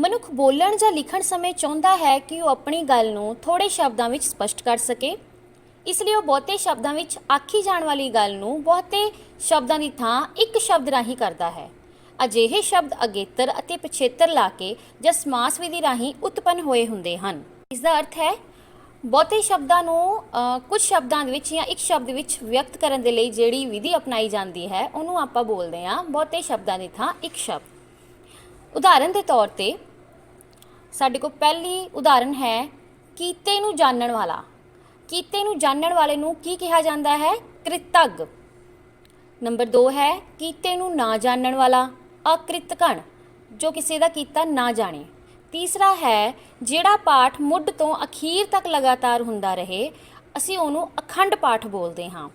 ਮਨੁੱਖ ਬੋਲਣ ਜਾਂ ਲਿਖਣ ਸਮੇਂ ਚਾਹੁੰਦਾ ਹੈ ਕਿ ਉਹ ਆਪਣੀ ਗੱਲ ਨੂੰ ਥੋੜੇ ਸ਼ਬਦਾਂ ਵਿੱਚ ਸਪਸ਼ਟ ਕਰ ਸਕੇ। ਇਸ ਲਈ ਉਹ ਬਹੁਤੇ ਸ਼ਬਦਾਂ ਵਿੱਚ ਆਖੀ ਜਾਣ ਵਾਲੀ ਗੱਲ ਨੂੰ ਬਹੁਤੇ ਸ਼ਬਦਾਂ ਦੀ ਥਾਂ ਇੱਕ ਸ਼ਬਦ ਰਾਹੀਂ ਕਰਦਾ ਹੈ। ਅਜਿਹੇ ਸ਼ਬਦ ਅਗੇਤਰ ਅਤੇ ਪਿਛੇਤਰ ਲਾ ਕੇ ਜਾਂ ਸਮਾਸ ਵਿਧੀ ਰਾਹੀਂ ਉਤਪੰਨ ਹੋਏ ਹੁੰਦੇ ਹਨ। ਇਸ ਦਾ ਅਰਥ ਹੈ, ਬਹੁਤੇ ਸ਼ਬਦਾਂ ਨੂੰ ਕੁਝ ਸ਼ਬਦਾਂ ਦੇ ਵਿੱਚ ਜਾਂ ਇੱਕ ਸ਼ਬਦ ਵਿੱਚ ਵਿਅਕਤ ਕਰਨ ਦੇ ਲਈ ਜਿਹੜੀ ਵਿਧੀ ਅਪਣਾਈ ਜਾਂਦੀ ਹੈ, ਉਹਨੂੰ ਆਪਾਂ ਬੋਲਦੇ ਹਾਂ ਬਹੁਤੇ ਸ਼ਬਦਾਂ ਦੀ ਥਾਂ ਇੱਕ ਸ਼ਬਦ। ਉਦਾਹਰਨ ਦੇ ਤੌਰ ਤੇ ਸਾਡੇ ਕੋਲ ਪਹਿਲੀ ਉਦਾਹਰਨ ਹੈ ਕੀਤੇ ਨੂੰ ਜਾਣਨ ਵਾਲਾ। ਕੀਤੇ ਨੂੰ ਜਾਣਨ ਵਾਲੇ ਨੂੰ ਕੀ ਕਿਹਾ ਜਾਂਦਾ ਹੈ? ਕ੍ਰਿਤਗ। ਨੰਬਰ 2 ਹੈ ਕੀਤੇ ਨੂੰ ਨਾ ਜਾਣਨ ਵਾਲਾ ਅਕ੍ਰਿਤਕਣ ਜੋ ਕਿਸੇ ਦਾ ਕੀਤਾ ਨਾ ਜਾਣੇ। ਤੀਸਰਾ ਹੈ ਜਿਹੜਾ ਪਾਠ ਮੁੱਢ ਤੋਂ ਅਖੀਰ ਤੱਕ ਲਗਾਤਾਰ ਹੁੰਦਾ ਰਹੇ, ਅਸੀਂ ਉਹਨੂੰ ਅਖੰਡ ਪਾਠ ਬੋਲਦੇ ਹਾਂ।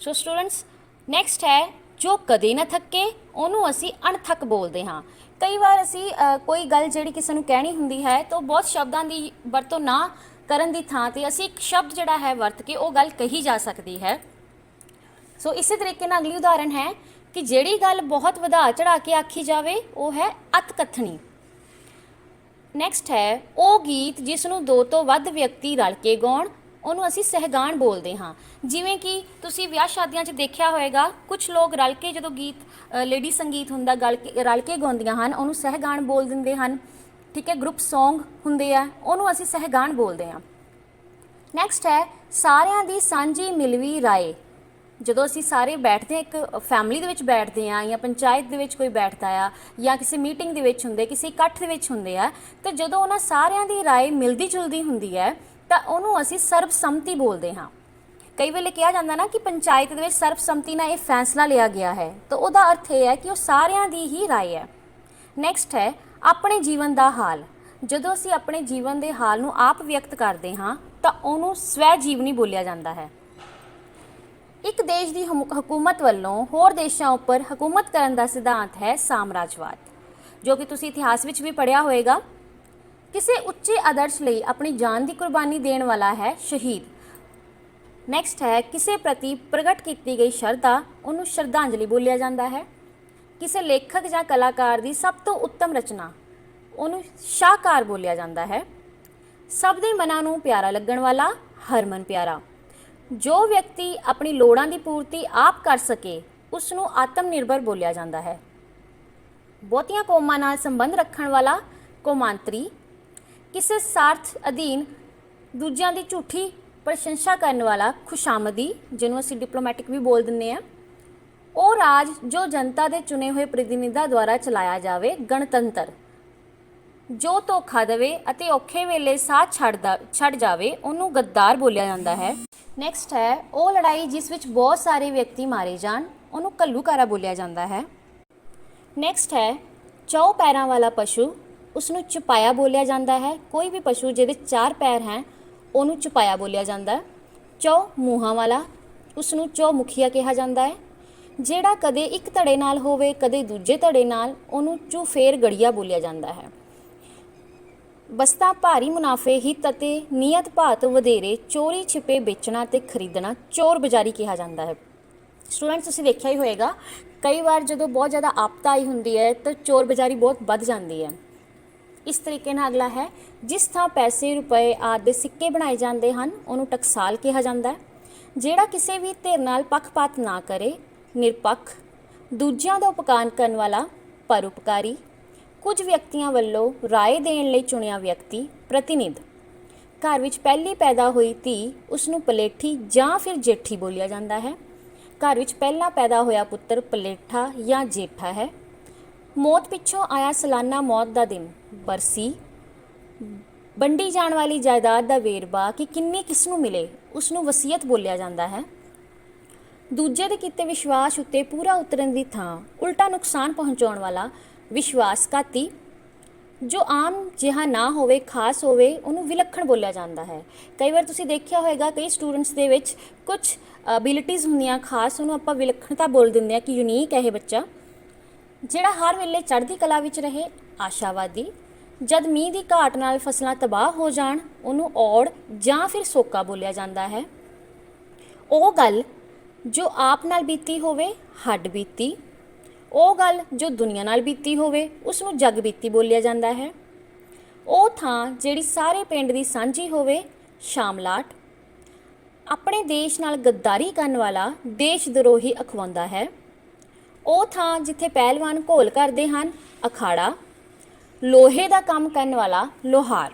ਸੋ ਸਟੂਡੈਂਟਸ ਨੈਕਸਟ ਹੈ ਜੋ ਕਦੇ ਨਾ ਥੱਕੇ, ਉਹਨੂੰ ਅਸੀਂ ਅਣਥੱਕ ਬੋਲਦੇ ਹਾਂ। ਕਈ ਵਾਰ ਅਸੀਂ ਕੋਈ ਗੱਲ ਜਿਹੜੀ ਕਿਸੇ ਨੂੰ ਕਹਿਣੀ ਹੁੰਦੀ ਹੈ, ਤਾਂ ਬਹੁਤ ਸ਼ਬਦਾਂ ਦੀ ਵਰਤੋਂ ਨਾ ਕਰਨ ਦੀ ਥਾਂ ਤੇ ਅਸੀਂ ਇੱਕ ਸ਼ਬਦ ਜਿਹੜਾ ਹੈ ਵਰਤ ਕੇ ਉਹ ਗੱਲ ਕਹੀ ਜਾ ਸਕਦੀ ਹੈ। ਸੋ ਇਸੇ ਤਰੀਕੇ ਨਾਲ ਅਗਲੀ ਉਦਾਹਰਨ ਹੈ ਕਿ ਜਿਹੜੀ ਗੱਲ ਬਹੁਤ ਵਧਾ ਚੜਾ ਕੇ ਆਖੀ ਜਾਵੇ, ਉਹ ਹੈ ਅਤਕਥਨੀ ਨੈਕਸਟ ਹੈ, ਉਹ ਗੀਤ ਜਿਸ ਨੂੰ ਦੋ ਤੋਂ ਵੱਧ ਵਿਅਕਤੀ ਰਲ ਕੇ ਗਾਉਣ ਉਹਨੂੰ ਅਸੀਂ ਸਹਿਗਾਨ ਬੋਲਦੇ ਹਾਂ। ਜਿਵੇਂ ਕਿ ਤੁਸੀਂ ਵਿਆਹ ਸ਼ਾਦੀਆਂ 'ਚ ਦੇਖਿਆ ਹੋਵੇਗਾ ਕੁਝ ਲੋਕ ਰਲ ਕੇ ਜਦੋਂ ਗੀਤ ਲੇਡੀ ਸੰਗੀਤ ਹੁੰਦਾ, ਗਲ ਕੇ, ਰਲ ਕੇ ਗਾਉਂਦੀਆਂ ਹਨ, ਉਹਨੂੰ ਸਹਿਗਾਨ ਬੋਲ ਦਿੰਦੇ ਹਨ। ਠੀਕ ਹੈ ਗਰੁੱਪ Song ਹੁੰਦੇ ਆ, ਉਹਨੂੰ ਅਸੀਂ ਸਹਿਗਾਨ ਬੋਲਦੇ ਹਾਂ। ਨੈਕਸਟ ਹੈ, ਸਾਰਿਆਂ ਦੀ ਸਾਂਝੀ ਮਿਲਵੀ ਰਾਏ। ਜਦੋਂ ਅਸੀਂ ਸਾਰੇ ਬੈਠਦੇ ਹਾਂ, ਇੱਕ ਫੈਮਿਲੀ ਦੇ ਵਿੱਚ ਬੈਠਦੇ ਆ ਜਾਂ ਪੰਚਾਇਤ ਦੇ ਵਿੱਚ ਕੋਈ ਬੈਠਦਾ ਆ ਜਾਂ ਕਿਸੇ ਮੀਟਿੰਗ ਦੇ ਵਿੱਚ ਹੁੰਦੇ, ਕਿਸੇ ਇਕੱਠ ਦੇ ਵਿੱਚ ਹੁੰਦੇ ਆ, ਤਾਂ ਜਦੋਂ ਉਹਨਾਂ ਸਾਰਿਆਂ ਦੀ ਰਾਏ ਮਿਲਦੀ ਜੁਲਦੀ ਹੁੰਦੀ ਹੈ ਤਾਂ ਉਹਨੂੰ ਅਸੀਂ ਸਰਬਸੰਮਤੀ ਬੋਲਦੇ ਹਾਂ। ਕਈ ਵੇਲੇ ਕਿਹਾ ਜਾਂਦਾ ਨਾ ਕਿ ਪੰਚਾਇਤ ਦੇ ਵਿੱਚ ਸਰਬਸੰਮਤੀ ਨਾਲ ਇਹ ਫੈਸਲਾ ਲਿਆ ਗਿਆ ਹੈ। ਤਾਂ ਉਹਦਾ ਅਰਥ ਇਹ ਹੈ ਕਿ ਉਹ ਸਾਰਿਆਂ ਦੀ ਹੀ ਰਾਏ ਹੈ। ਨੈਕਸਟ ਹੈ, ਆਪਣੇ ਜੀਵਨ ਦਾ ਹਾਲ। ਜਦੋਂ ਅਸੀਂ ਆਪਣੇ ਜੀਵਨ ਦੇ ਹਾਲ ਨੂੰ ਆਪ ਵਿਅਕਤ ਕਰਦੇ ਹਾਂ, ਤਾਂ ਉਹਨੂੰ ਸਵੈ ਜੀਵਨੀ ਬੋਲਿਆ ਜਾਂਦਾ ਹੈ। ਇੱਕ ਦੇਸ਼ ਦੀ ਹਮੂ- ਹਕੂਮਤ ਵੱਲੋਂ ਹੋਰ ਦੇਸ਼ਾਂ ਉੱਪਰ ਹਕੂਮਤ ਕਰਨ ਦਾ ਸਿਧਾਂਤ ਹੈ ਸਾਮਰਾਜਵਾਦ। ਜੋ ਕਿ ਤੁਸੀਂ ਇਤਿਹਾਸ ਵਿੱਚ ਵੀ ਪੜ੍ਹਿਆ ਹੋਵੇਗਾ ਕਿਸੇ ਉੱਚੇ ਆਦਰਸ਼ ਲਈ ਆਪਣੀ ਜਾਨ ਦੀ ਕੁਰਬਾਨੀ ਦੇਣ ਵਾਲਾ ਹੈ ਸ਼ਹੀਦ। ਨੈਕਸਟ ਹੈ, ਕਿਸੇ ਪ੍ਰਤੀ ਪ੍ਰਗਟ ਕੀਤੀ ਗਈ ਸ਼ਰਧਾ, ਉਹਨੂੰ ਸ਼ਰਧਾਂਜਲੀ ਬੋਲਿਆ ਜਾਂਦਾ ਹੈ। ਕਿਸੇ ਲੇਖਕ ਜਾਂ ਕਲਾਕਾਰ ਦੀ ਸਭ ਤੋਂ ਉੱਤਮ ਰਚਨਾ, ਉਹਨੂੰ ਸ਼ਾਹਕਾਰ ਬੋਲਿਆ ਜਾਂਦਾ ਹੈ। ਸਭ ਦੇ ਮਨਾਂ ਨੂੰ ਪਿਆਰਾ ਲੱਗਣ ਵਾਲਾ ਹਰਮਨ ਪਿਆਰਾ। ਜੋ ਵਿਅਕਤੀ ਆਪਣੀ ਲੋੜਾਂ ਦੀ ਪੂਰਤੀ ਆਪ ਕਰ ਸਕੇ ਉਸ ਨੂੰ ਆਤਮ ਨਿਰਭਰ ਬੋਲਿਆ ਜਾਂਦਾ ਹੈ। ਬਹੁਤੀਆਂ ਕੌਮਾਂ ਨਾਲ ਸੰਬੰਧ ਰੱਖਣ ਵਾਲਾ ਕੌਮਾਂਤਰੀ ਕਿਸੇ ਸਾਰਥ ਅਧੀਨ ਦੂਜਿਆਂ ਦੀ ਝੂਠੀ ਪ੍ਰਸ਼ੰਸਾ ਕਰਨ ਵਾਲਾ ਖੁਸ਼ਾਮਦੀ, ਜਿਹਨੂੰ ਅਸੀਂ ਡਿਪਲੋਮੈਟਿਕ ਵੀ ਬੋਲ ਦਿੰਦੇ ਆ ਉਹ ਰਾਜ ਜੋ ਜਨਤਾ ਦੇ ਚੁਣੇ ਹੋਏ ਪ੍ਰਤੀਨਿਧਾਂ ਦੁਆਰਾ ਚਲਾਇਆ ਜਾਵੇ ਗਣਤੰਤਰ। ਜੋ ਧੋਖਾ ਦੇਵੇ ਅਤੇ ਔਖੇ ਵੇਲੇ ਸਾਥ ਛੱਡਦਾ, ਛੱਡ ਜਾਵੇ, ਉਹਨੂੰ ਗੱਦਾਰ ਬੋਲਿਆ ਜਾਂਦਾ ਹੈ। ਨੈਕਸਟ ਹੈ, ਉਹ ਲੜਾਈ ਜਿਸ ਵਿੱਚ ਬਹੁਤ ਸਾਰੇ ਵਿਅਕਤੀ ਮਾਰੇ ਜਾਣ, ਉਹਨੂੰ ਘੱਲੂਕਾਰਾ ਬੋਲਿਆ ਜਾਂਦਾ ਹੈ। ਨੈਕਸਟ ਹੈ ਚੌ ਪੈਰਾਂ ਵਾਲਾ ਪਸ਼ੂ ਉਸ ਨੂੰ ਚੁਪਾਇਆ ਬੋਲਿਆ ਜਾਂਦਾ ਹੈ। ਕੋਈ ਵੀ ਪਸ਼ੂ ਜਿਹਦੇ ਚਾਰ ਪੈਰ ਹੈ, ਉਹਨੂੰ ਚੁਪਾਇਆ ਬੋਲਿਆ ਜਾਂਦਾ ਹੈ। ਚੌ ਮੂੰਹਾਂ ਵਾਲਾ ਉਸ ਨੂੰ ਚੌ ਮੁਖੀਆ ਕਿਹਾ ਜਾਂਦਾ ਹੈ। ਜਿਹੜਾ ਕਦੇ ਇੱਕ ਧੜੇ ਨਾਲ ਹੋਵੇ, ਕਦੇ ਦੂਜੇ ਧੜੇ ਨਾਲ, ਉਹਨੂੰ ਚੁਫੇਰ ਗੜੀਆ ਬੋਲਿਆ ਜਾਂਦਾ ਹੈ। ਬਸਤਾ ਭਾਰੀ ਮੁਨਾਫੇ, ਹਿੱਤ ਅਤੇ ਨਿਯਤ ਭਾਤ ਵਧੇਰੇ ਚੋਰੀ ਛਿਪੇ ਵੇਚਣਾ ਤੇ ਖਰੀਦਣਾ ਚੋਰ ਬਾਜ਼ਾਰੀ ਕਿਹਾ ਜਾਂਦਾ ਹੈ। ਸਟੂਡੈਂਟਸ, ਤੁਸੀਂ ਦੇਖਿਆ ਹੀ ਹੋਵੇਗਾ ਕਈ ਵਾਰ ਜਦੋਂ ਬਹੁਤ ਜ਼ਿਆਦਾ ਆਪਦਾ ਆਈ ਹੁੰਦੀ ਹੈ, ਤਾਂ ਚੋਰ ਬਾਜ਼ਾਰੀ ਬਹੁਤ ਵੱਧ ਜਾਂਦੀ ਹੈ। ਇਸ ਤਰੀਕੇ ਨਾਲ ਅਗਲਾ ਹੈ, ਜਿਸ ਥਾਂ ਪੈਸੇ, ਰੁਪਏ ਆਦਿ ਦੇ ਸਿੱਕੇ ਬਣਾਏ ਜਾਂਦੇ ਹਨ, ਉਹਨੂੰ ਟਕਸਾਲ ਕਿਹਾ ਜਾਂਦਾ ਹੈ। ਜਿਹੜਾ ਕਿਸੇ ਵੀ ਧਿਰ ਨਾਲ ਪੱਖਪਾਤ ਨਾ ਕਰੇ, ਨਿਰਪੱਖ, ਦੂਜਿਆਂ ਦਾ ਉਪਕਾਰ ਕਰਨ ਵਾਲਾ ਪਰਉਪਕਾਰੀ, ਕੁਝ ਵਿਅਕਤੀਆਂ ਵੱਲੋਂ ਰਾਏ ਦੇਣ ਲਈ ਚੁਣਿਆ ਵਿਅਕਤੀ ਪ੍ਰਤੀਨਿਧ। ਘਰ ਵਿੱਚ ਪਹਿਲੀ ਪੈਦਾ ਹੋਈ ਧੀ ਉਸ ਨੂੰ ਪਲੇਠੀ ਜਾਂ ਫਿਰ ਜੇਠੀ ਬੋਲਿਆ ਜਾਂਦਾ ਹੈ। ਘਰ ਵਿੱਚ ਪਹਿਲਾ ਪੈਦਾ ਹੋਇਆ ਪੁੱਤਰ ਪਲੇਠਾ ਜਾਂ ਜੇਠਾ ਹੈ। ਮੌਤ ਪਿੱਛੋਂ ਆਇਆ ਸਾਲਾਨਾ ਮੌਤ ਦਾ ਦਿਨ। ਬਰਸੀ ਵੰਡੀ ਜਾਣ ਵਾਲੀ ਜਾਇਦਾਦ ਦਾ ਵੇਰਵਾ ਕਿ ਕਿੰਨੀ ਕਿਸ ਨੂੰ ਮਿਲੇ, ਉਸ ਨੂੰ ਵਸੀਅਤ ਬੋਲਿਆ ਜਾਂਦਾ ਹੈ। ਦੂਜੇ ਦੇ ਕੀਤੇ ਵਿਸ਼ਵਾਸ ਉੱਤੇ ਪੂਰਾ ਉਤਰਨ ਦੀ ਥਾਂ, ਉਲਟਾ ਨੁਕਸਾਨ ਪਹੁੰਚਾਉਣ ਵਾਲਾ ਵਿਸ਼ਵਾਸਘਾਤੀ, ਜੋ ਆਮ ਜਿਹਾ ਨਾ ਹੋਵੇ, ਖਾਸ ਹੋਵੇ, ਉਹਨੂੰ ਵਿਲੱਖਣ ਬੋਲਿਆ ਜਾਂਦਾ ਹੈ। ਕਈ ਵਾਰ ਤੁਸੀਂ ਦੇਖਿਆ ਹੋਵੇਗਾ ਕਈ ਸਟੂਡੈਂਟਸ ਦੇ ਵਿੱਚ ਕੁਝ ਅਬਿਲਿਟੀਜ਼ ਹੁੰਦੀਆਂ, ਖਾਸ ਉਹਨੂੰ ਆਪਾਂ ਵਿਲੱਖਣਤਾ ਬੋਲ ਦਿੰਦੇ ਆ ਕਿ ਯੂਨੀਕ ਹੈ ਇਹ ਬੱਚਾ। ਜਿਹੜਾ ਹਰ ਵੇਲੇ ਚੜ੍ਹਦੀ ਕਲਾ ਵਿੱਚ ਰਹੇ, ਆਸ਼ਾਵਾਦੀ। ਜਦ ਮੀਂਹ ਦੀ ਘਾਟ ਨਾਲ ਫਸਲਾਂ ਤਬਾਹ ਹੋ ਜਾਣ, ਉਹਨੂੰ ਔੜ ਜਾਂ ਫਿਰ ਸੋਕਾ ਬੋਲਿਆ ਜਾਂਦਾ ਹੈ। ਉਹ ਗੱਲ ਜੋ ਆਪ ਨਾਲ ਬੀਤੀ ਹੋਵੇ, ਹੱਡ ਬੀਤੀ। ਉਹ ਗੱਲ ਜੋ ਦੁਨੀਆ ਨਾਲ ਬੀਤੀ ਹੋਵੇ ਉਸ ਨੂੰ ਜਗ ਬੀਤੀ ਬੋਲਿਆ ਜਾਂਦਾ ਹੈ। ਉਹ ਥਾਂ ਜਿਹੜੀ ਸਾਰੇ ਪਿੰਡ ਦੀ ਸਾਂਝੀ ਹੋਵੇ, ਸ਼ਾਮਲਾਟ। ਆਪਣੇ ਦੇਸ਼ ਨਾਲ ਗੱਦਾਰੀ ਕਰਨ ਵਾਲਾ ਦੇਸ਼ ਦਰੋਹੀ ਅਖਵਾਉਂਦਾ ਹੈ। ਉਹ ਥਾਂ ਜਿੱਥੇ ਪਹਿਲਵਾਨ ਘੋਲ ਕਰਦੇ ਹਨ ਅਖਾੜਾ ਲੋਹੇ ਦਾ ਕੰਮ ਕਰਨ ਵਾਲਾ ਲੋਹਾਰ।